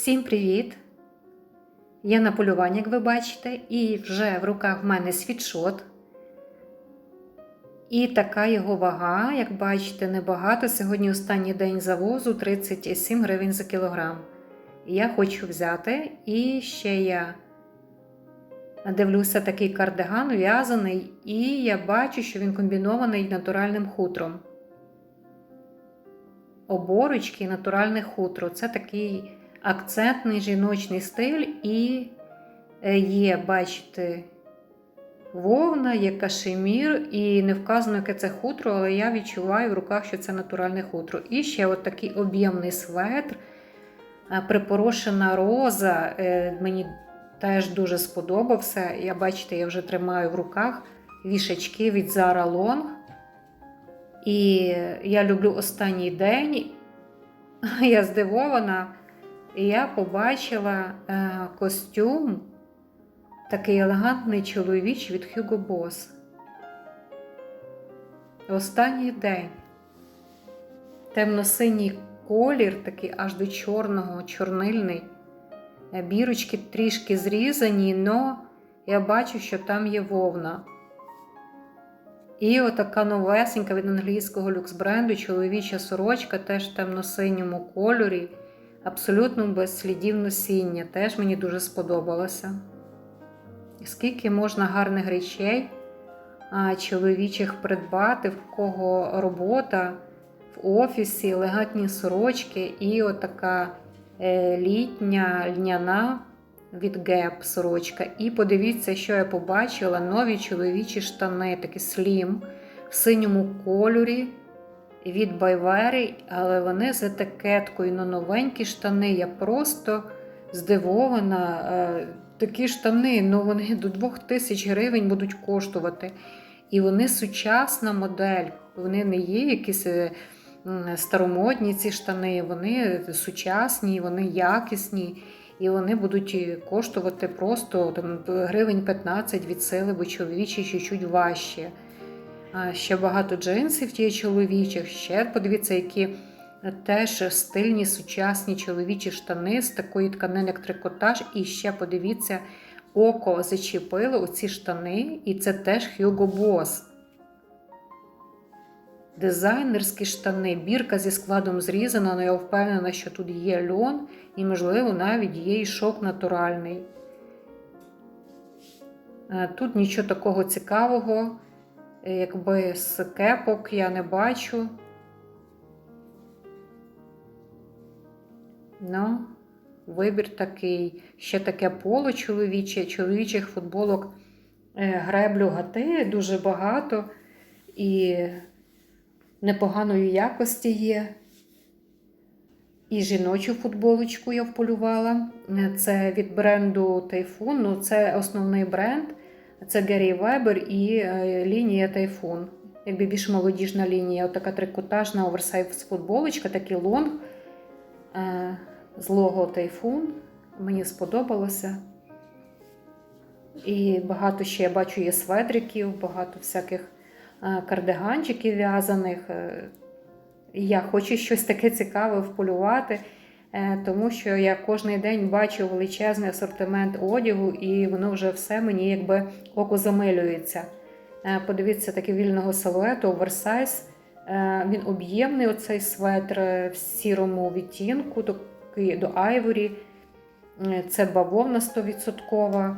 Всім привіт! Я на полюванні, як ви бачите, і вже в руках в мене світшот. І така його вага, як бачите, небагато. Сьогодні останній день завозу 37 гривень за кілограм. Я хочу взяти. І ще я дивлюся такий кардиган в'язаний, і я бачу, що він комбінований натуральним хутром. Оборочки натуральне хутро. Це такий акцентний жіночний стиль, і е, є, бачите, вовна, є кашемір, і не вказано, яке це хутро, але я відчуваю в руках, що це натуральне хутро. І ще от такий об'ємний светр, е, припорошена роза. е, Мені теж дуже сподобався. Я бачите, я вже тримаю в руках вішачки від Zara Long. І я люблю останній день. Я здивована, і я побачила е, костюм, такий елегантний чоловічий від Hugo Boss. Останній день. Темно-синій колір, такий аж до чорного, чорнильний. Е, Бірочки трішки зрізані, але я бачу, що там є вовна. І отака новесенька від англійського люкс бренду, чоловіча сорочка, теж в темно-синьому кольорі, абсолютно без слідів носіння. Теж мені дуже сподобалося. Скільки можна гарних речей чоловічих придбати, в кого робота в офісі, елегантні сорочки і отака е, літня льняна від Gap сорочка. І подивіться, що я побачила: нові чоловічі штани, такі слім в синьому кольорі від Байвери, але вони з етикеткою на новенькі штани. Я просто здивована. Е, Такі штани, ну вони до 2000 гривень будуть коштувати. І вони сучасна модель. Вони не є якісь е, старомодні ці штани, вони сучасні, вони якісні. І вони будуть коштувати просто там, гривень 15 від сили, бо чоловічі чуть-чуть важчі. Ще багато джинсів є чоловічих. Ще подивіться, які теж стильні сучасні чоловічі штани з такої тканини, як трикотаж. І ще подивіться, око зачепило оці штани, і це теж Hugo Boss. Дизайнерські штани, бірка зі складом зрізана, але я впевнена, що тут є льон і, можливо, навіть є і шок натуральний. Е, Тут нічого такого цікавого, е, якби з кепок я не бачу. Ну, вибір такий. Ще таке поло чоловіче, чоловічих футболок е, греблю гати дуже багато і непоганої якості є. І жіночу футболочку я вполювала. Це від бренду Typhoon. Ну, це основний бренд. Це Гері Вебер і е, лінія Typhoon. Якби більш молодіжна лінія, Отака трикотажна оверсайз футболочка, такий лонг е, з лого Typhoon. Мені сподобалося. І багато ще я бачу є сведриків, багато всяких е, кардиганчиків в'язаних. Я хочу щось таке цікаве вполювати, тому що я кожен день бачу величезний асортимент одягу, і воно вже все мені якби око замилюється. Е, Подивіться, такий вільного силуету, оверсайз. Е, Він об'ємний, оцей светр е, в сірому відтінку, такий до айворі. Е, Це бавовна 100%.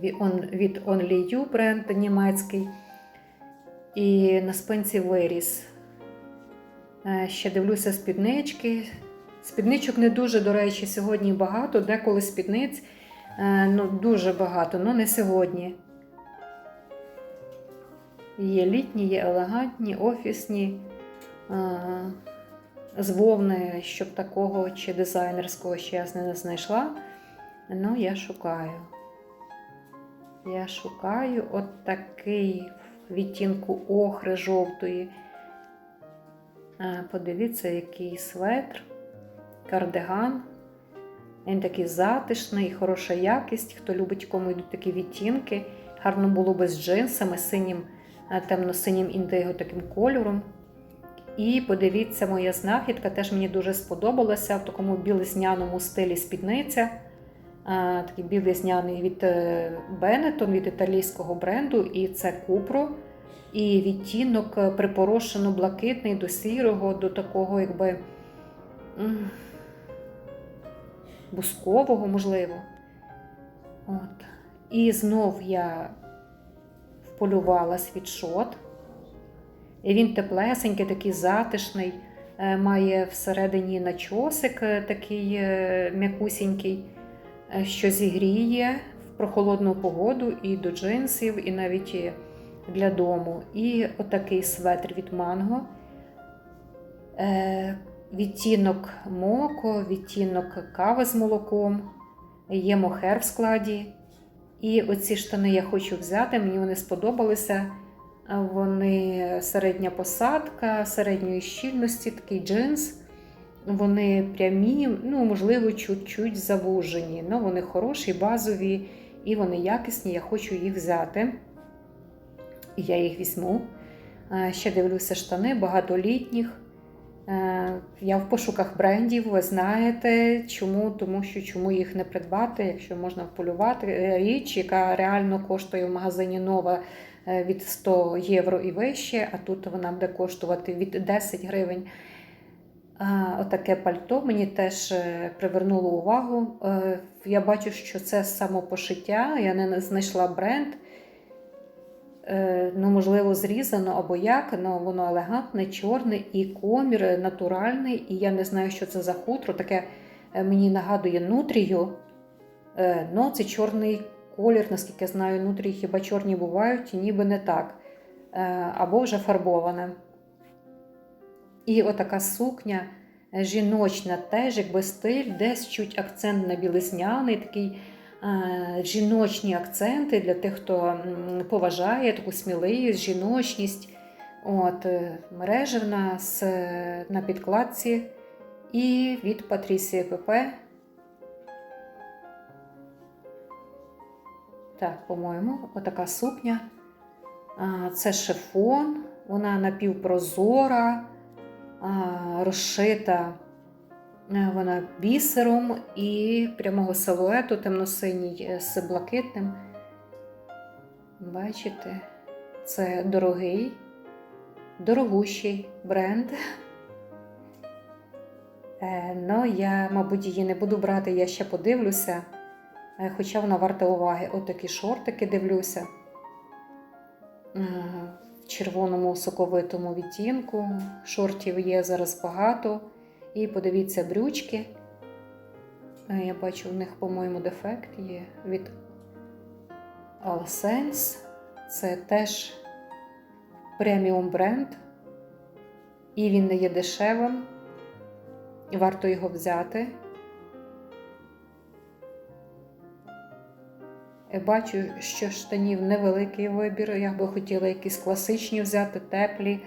Від Від Only You бренд німецький. І на спинці виріс. Е, Ще дивлюся спіднички. Спідничок не дуже, до речі, сьогодні багато, деколи спідниць е, ну, дуже багато, але не сьогодні. Є літні, є елегантні, офісні, е, з вовни, щоб такого чи дизайнерського ще я не знайшла. Ну, я шукаю. Я шукаю от такий відтінку охри жовтої. А, Подивіться, який светр, кардиган. Він такий затишний, хороша якість. Хто любить, кому йдуть такі відтінки. Гарно було би з джинсами, синім, е, темно-синім індиго таким кольором. І подивіться, моя знахідка теж мені дуже сподобалася в такому білезняному стилі спідниця. Такий білизняний від е, Benetton, від італійського бренду, і це Купро. І відтінок е, припорошено блакитний до сірого, до такого, якби бускового, можливо. От. І знов я вполювала світшот. І він теплесенький, такий затишний, е, має всередині начосик е, такий м'якусінький, що зігріє в прохолодну погоду і до джинсів, і навіть для дому. І отакий светр від манго. Е, Відтінок моко, відтінок кави з молоком, є мохер в складі. І оці штани я хочу взяти, мені вони сподобалися. Вони середня посадка, середньої щільності, такий джинс. Вони прямі, ну, можливо, чуть-чуть завужені. Ну, вони хороші, базові і вони якісні. Я хочу їх взяти. Я їх візьму. Е, Ще дивлюся штани багатолітніх. Е, Я в пошуках брендів, ви знаєте, чому, тому що чому їх не придбати, якщо можна вполювати Е, річ, яка реально коштує в магазині нова від 100 євро і вище, а тут вона буде коштувати від 10 гривень. Отаке пальто мені теж привернуло увагу. Я бачу, що це самопошиття, я не знайшла бренд. Е, Ну, можливо, зрізано або як, але воно елегантне, чорне і комір натуральний. І я не знаю, що це за хутро. Таке е, мені нагадує нутрію. Ну, це чорний колір, наскільки я знаю, нутрії хіба чорні бувають, ніби не так. Або вже фарбоване. І отака сукня жіночна, теж якби стиль, десь чуть акцент на білесняний, такий жіночні акценти для тих, хто поважає таку сміливість, жіночність. От, е, мережевна з, е, на підкладці. І від Патрісії ПП. Так, по-моєму, отака сукня. Це шифон, вона напівпрозора, розшита е, вона бісером і прямого силуету темно-синій е, з блакитним. Бачите, це дорогий, дорогущий бренд. Е, Ну, я, мабуть, її не буду брати, я ще подивлюся. Е, Хоча вона варта уваги. Отакі шортики дивлюся. Е, В червоному соковитому відтінку. Шортів є зараз багато. І подивіться брючки. Е, Я бачу, у них, по-моєму, дефект є від Alsense. Це теж преміум бренд. І він не є дешевим. Варто його взяти. Я Бачу, що штанів невеликий вибір. Я би хотіла якісь класичні взяти, теплі,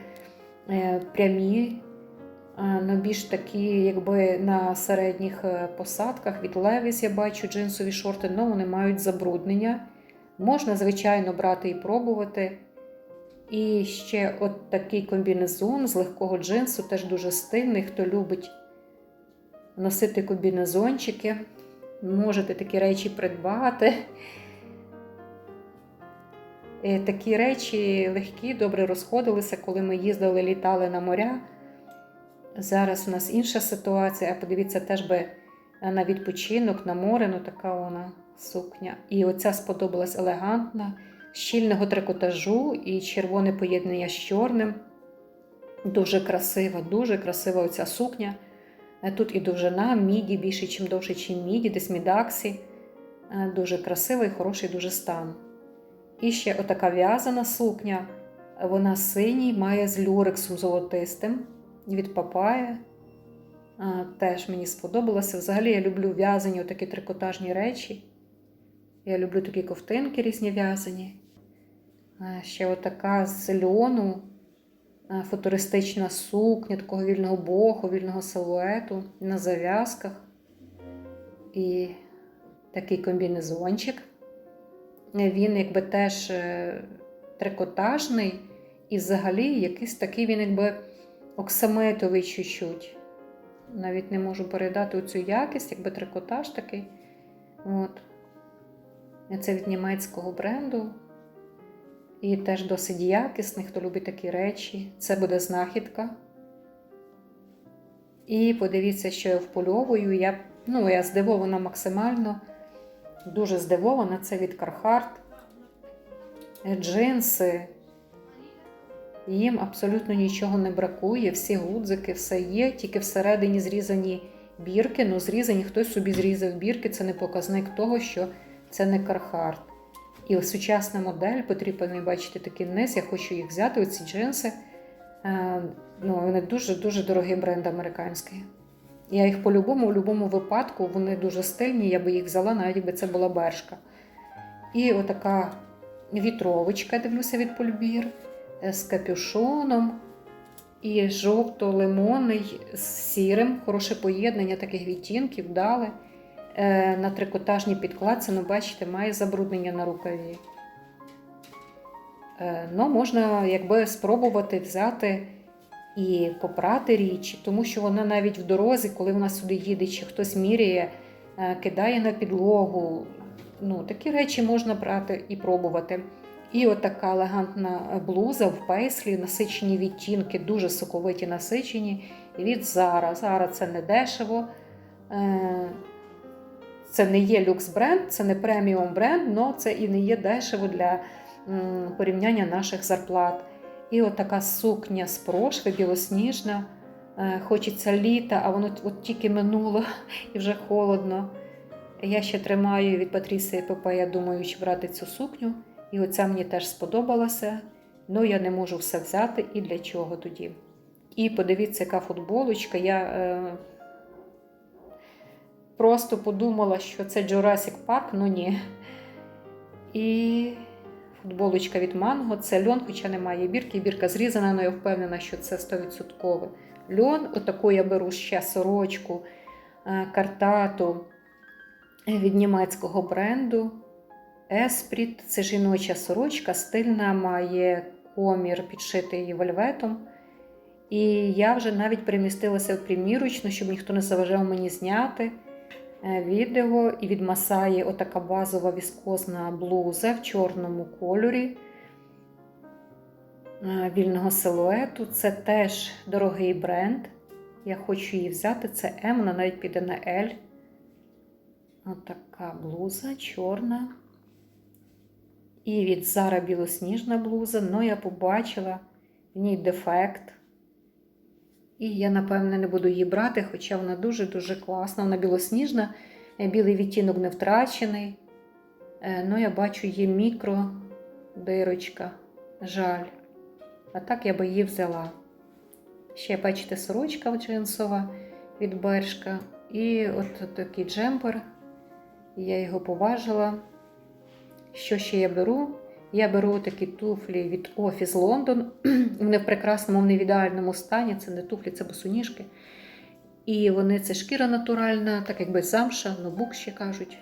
е, прямі, але більш такі, якби на середніх е, посадках від Levi's я бачу джинсові шорти, але вони мають забруднення. Можна, звичайно, брати і пробувати. І ще от такий комбінезон з легкого джинсу, теж дуже стильний. Хто любить носити комбінезончики, можете такі речі придбати. Е, Такі речі легкі, добре розходилися, коли ми їздили, літали на моря. Зараз у нас інша ситуація. Подивіться, теж би на відпочинок, на море, ну така вона сукня. І оця сподобалась елегантна, щільного трикотажу і червоне поєднання з чорним. Дуже красива, дуже красива оця сукня. Е, Тут і довжина, міді більше, ніж довше, ніж міді, десь мідаксі. Е, Дуже красивий, хороший, дуже стан. І ще отака в'язана сукня. Вона синій, має з люрексом золотистим від папая. Теж мені сподобалося. Взагалі я люблю в'язані такі трикотажні речі. Я люблю такі ковтинки різні в'язані. Ще отака з льону, футуристична сукня, такого вільного боху, вільного силуету на зав'язках. І такий комбінезончик. Він якби теж е, трикотажний, і взагалі якийсь такий він якби оксамитовий чуть-чуть. Навіть не можу передати цю якість, якби трикотаж такий. От. Це від німецького бренду. І теж досить якісний, хто любить такі речі. Це буде знахідка. І подивіться, що я впольовую. Я, ну, я здивована максимально. Дуже здивована. Це від Carhartt. Джинси. Їм абсолютно нічого не бракує, всі гудзики, все є, тільки всередині зрізані бірки. Ну, зрізані, хтось собі зрізав бірки, це не показник того, що це не Carhartt. І сучасна модель, потрібно бачити такий низ, я хочу їх взяти, оці джинси. Е, ну, вони дуже-дуже дорогий бренд американський. Я їх по-любому, в будь-якому випадку, вони дуже стильні, я би їх взяла, навіть якби це була бершка. І отака вітровочка, дивлюся від Польбір, з капюшоном. І жовто-лимонний з сірим, хороше поєднання таких відтінків дали. Е, на трикотажній підкладці, ну, бачите, має забруднення на рукаві. Е, ну, можна якби спробувати взяти і попрати річ, тому що вона навіть в дорозі, коли вона сюди їде, чи хтось міряє, е, кидає на підлогу. Ну, Такі речі можна брати і пробувати. І от така елегантна блуза в пейслі, насичені відтінки, дуже соковиті насичені. Від Zara. Zara це не дешево. Е, Це не є люкс бренд, це не преміум бренд, але це і не є дешево для порівняння наших зарплат. І от така сукня з прошви, білосніжна. Е, Хочеться літа, а воно от тільки минуло і вже холодно. Я ще тримаю від Патрісії ПП, я думаю, чи брати цю сукню. І оця мені теж сподобалася. Ну, я не можу все взяти і для чого тоді. І подивіться, яка футболочка. Я е, просто подумала, що це Jurassic Park, ну ні. І футболочка від Манго. Це льон, хоча немає бірки. Бірка зрізана, але я впевнена, що це 100% льон. Отаку я беру ще сорочку, е, картату від німецького бренду. Еспріт це жіноча сорочка, стильна, має комір підшитий її вельветом. І я вже навіть перемістилася в примірочну, щоб ніхто не заважав мені зняти е, відео. І від Масаї отака базова віскозна блуза в чорному кольорі е, вільного силуету. Це теж дорогий бренд. Я хочу її взяти. Це М, вона навіть піде на L. Отака блуза чорна. І від Зара білосніжна блуза, але я побачила в ній дефект. І я, напевне, не буду її брати, хоча вона дуже-дуже класна. Вона білосніжна, білий відтінок не втрачений. Ну, я бачу її мікро дирочка. Жаль. А так я би її взяла. Ще, бачите, сорочка джинсова від Бершка. І от такий джемпер. Я його поважила. Що ще я беру? Я беру такі туфлі від Office London. Вони в прекрасному, вони в ідеальному стані. Це не туфлі, це босоніжки. І вони це шкіра натуральна, так якби замша, нобук ще кажуть.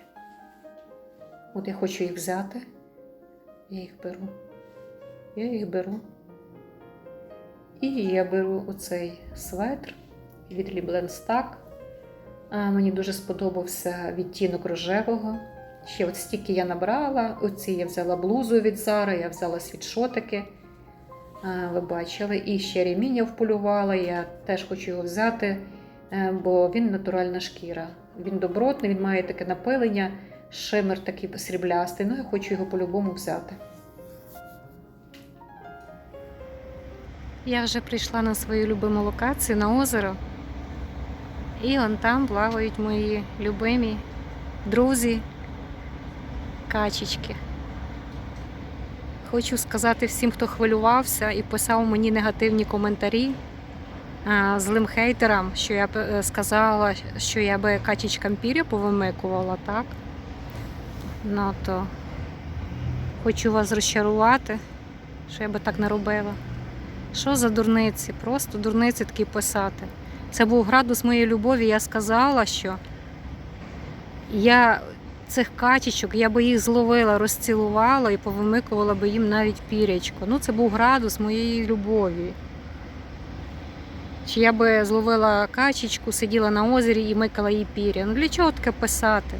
От я хочу їх взяти. Я їх беру. Я їх беру. І я беру оцей светр від Stack. Мені дуже сподобався відтінок рожевого. Ще от стільки я набрала. Оці я взяла блузу від Zara, я взяла світшотики. Ви бачили, і ще ремінь я вполювала. Я теж хочу його взяти, е, бо він натуральна шкіра. Він добротний, він має таке напилення, шимер такий сріблястий. Ну, я хочу його по-любому взяти. Я вже прийшла на свою любиму локацію на озеро. І вон там плавають мої любимі друзі качечки. Хочу сказати всім, хто хвилювався і писав мені негативні коментарі злим хейтерам, що я б е, сказала, що я би качечкам пір'я повимикувала, так? Ну то хочу вас розчарувати, що я би так не робила. Що за дурниці? Просто дурниці такі писати. Це був градус моєї любові. Я сказала, що я цих качечок, я би їх зловила, розцілувала і повимикувала би їм навіть пірячко. Ну, це був градус моєї любові. Чи я би зловила качечку, сиділа на озері і микала їй пір'я. Ну для чого таке писати?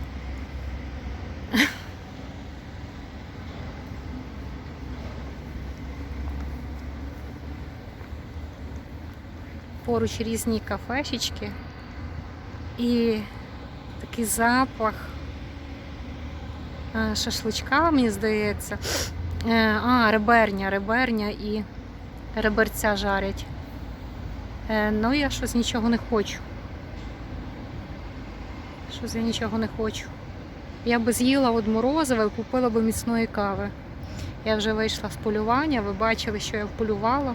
Поруч різні кафешечки і такий запах шашличка, мені здається. Е, А, реберня, реберня і реберця жарять. Е, Ну, я щось нічого не хочу. Щось я нічого не хочу. Я би з'їла от морозива і купила би міцної кави. Я вже вийшла з полювання, ви бачили, що я вполювала.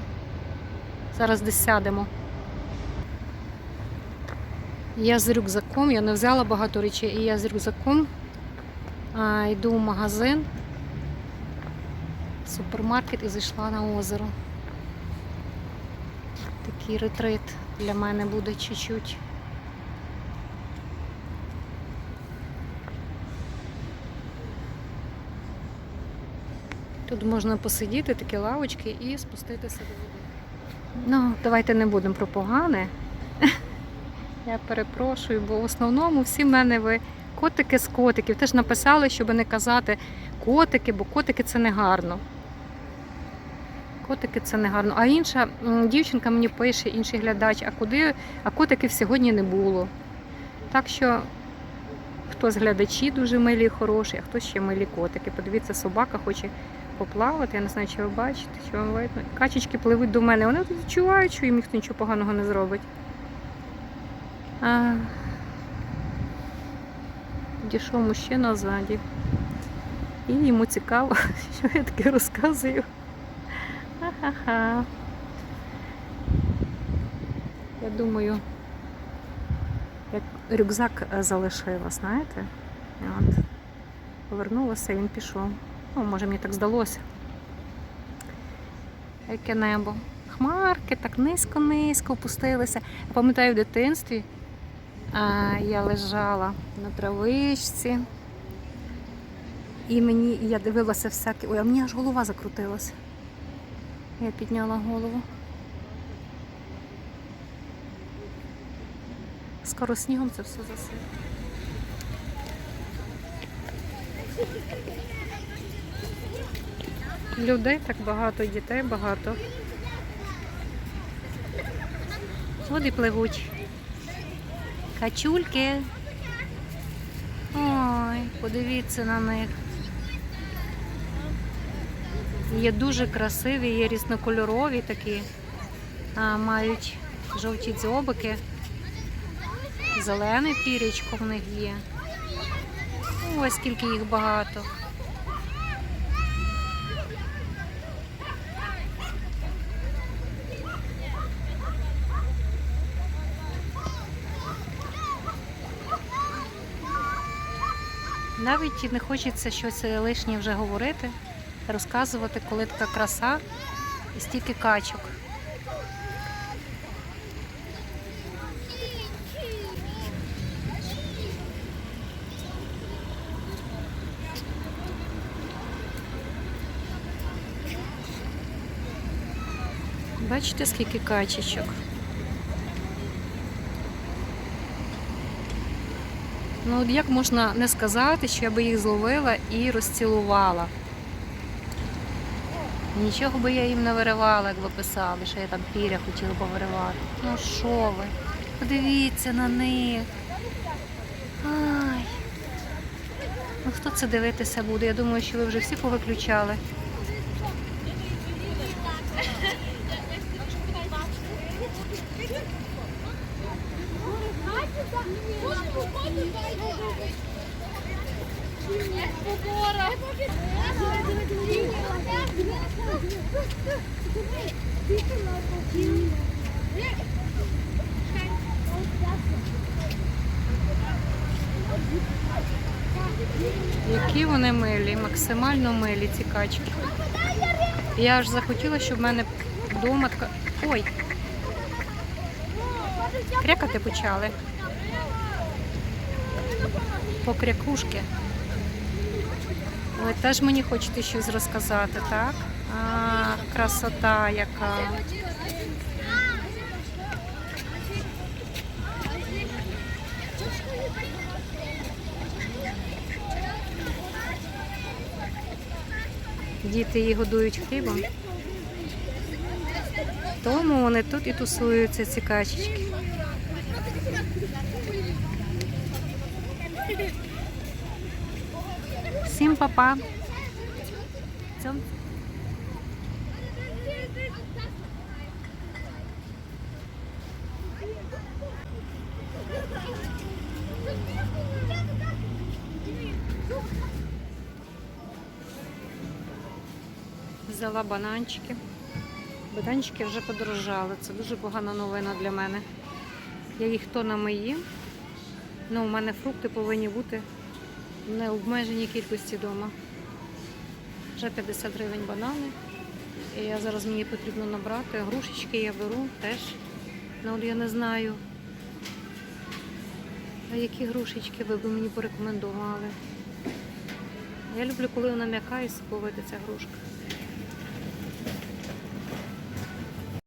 Зараз десь сядемо. Я з рюкзаком, я не взяла багато речей, і я з рюкзаком йду в магазин, супермаркет і зайшла на озеро. Такий ретрит для мене буде чуть-чуть. Тут можна посидіти, такі лавочки і спуститися до води. Ну, давайте не будемо про погане. Я перепрошую, бо в основному всі в мене ви котики з котиків. Теж написали, щоб не казати котики, бо котики це не гарно. Котики це не гарно. А інша дівчинка мені пише, інший глядач, а куди, а котиків сьогодні не було. Так що хтось глядачі дуже милі і хороші, а хтось ще милі котики. Подивіться, собака хоче поплавати. Я не знаю, чи ви бачите, чи вам видно. Качечки пливуть до мене. Вони відчувають, що їм ніхто нічого поганого не зробить. А... Дійшов мужчина ззаді. І йому цікаво, що я таке розказую. Ха-ха-ха. Я думаю, як рюкзак е, залишила, знаєте? От. Повернулася, він пішов. Ну, може, мені так здалося. Яке небо. Хмарки так низько-низько опустилися. Я пам'ятаю в дитинстві. Я лежала на травичці. І мені я дивилася всякі. Ой, а мені аж голова закрутилася. Я підняла голову. Скоро снігом це все засипе. Людей так багато, дітей багато. Води пливуть. Качульки. Ой, подивіться на них. Є дуже красиві, є різнокольорові такі, а, мають жовті дзьобики, зелене пірічко в них є. Ось скільки їх багато. Навіть не хочеться щось лишнє вже говорити, розказувати, коли така краса і стільки качок. Бачите, скільки качечок? Ну, як можна не сказати, що я би їх зловила і розцілувала? Нічого би я їм не виривала, якби писали, що я там піря хотіла повиривати. Ну що ви? Подивіться на них. Ай. Ну хто це дивитися буде? Я думаю, що ви вже всі повиключали. Які вони милі, максимально милі ці качки. Я аж захотіла, щоб в мене вдома така. Ой, крякати почали. Покрякушки. Ви теж мені хочете щось розказати, так? А, Красота яка. Діти її годують хлібом, тому вони тут і тусуються ці качечки. Всім па-па. Взяла бананчики. Бананчики вже подорожали. Це дуже погана новина для мене. Я їх то на мої. Ну, у мене фрукти повинні бути в необмеженій кількості вдома. Вже 50 гривень банани. І я зараз мені потрібно набрати. Грушечки я беру теж. Ну, я не знаю. А які грушечки ви б мені порекомендували? Я люблю, коли вона м'яка і соковита ця грушка.